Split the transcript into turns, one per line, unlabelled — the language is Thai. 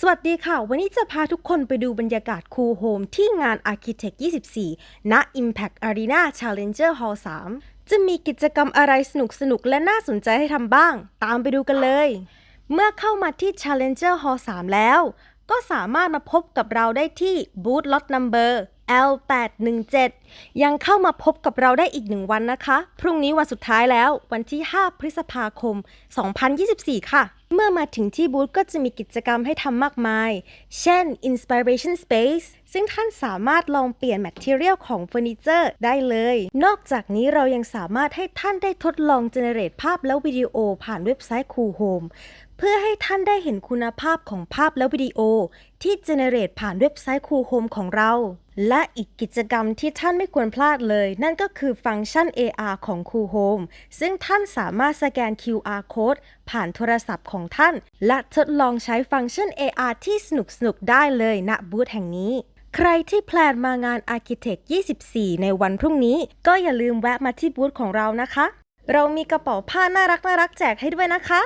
สวัสดีค่ะ วันนี้จะพาทุกคนไปดูบรรยากาศคูลโฮมที่งาน Architect 24 ณ Impact Arena Challenger Hall 3 จะมีกิจกรรมอะไรสนุกๆและน่าสนใจให้ทำบ้าง ตามไปดูกันเลย เมื่อเข้ามาที่ Challenger Hall 3 แล้ว ก็สามารถมาพบกับเราได้ที่บูธ Lot Number L817 ยังเข้ามาพบกับเราได้อีกหนึ่งวันนะคะ พรุ่งนี้วันสุดท้ายแล้ววันที่ 5 พฤษภาคม 2024 ค่ะ เมื่อมาถึงที่บูธก็จะมีกิจกรรมให้ทำมากมาย เช่น Inspiration Space ซึ่งท่านสามารถลองเปลี่ยน Material ของเฟอร์นิเจอร์ได้เลย นอกจากนี้เรายังสามารถให้ท่านได้ทดลอง generate ภาพและวิดีโอผ่านเว็บไซต์ Cool Home เพื่อให้ท่านได้เห็นคุณภาพของภาพและวิดีโอ ที่ generate ผ่านเว็บไซต์ Cool Home ของเรา และอีกกิจกรรมที่ท่านไม่ควรพลาดเลย นั่นก็คือฟังก์ชัน AR ของ c o o Home ซึ่งท่านสามารถสแกน QR code ผ่านโทรศัพท์ของท่าน และทดลองใช้ฟังก์ชัน AR ที่สนุกๆ ได้เลยณบูธแห่งนี้ ใครที่แพลนมางาน Architect 24 ในวันพรุ่งนี้ ก็อย่าลืมแวะมาที่บูธของเรานะคะ เรามีกระเป๋าผ้าน่ารักๆแจกให้ด้วยนะคะ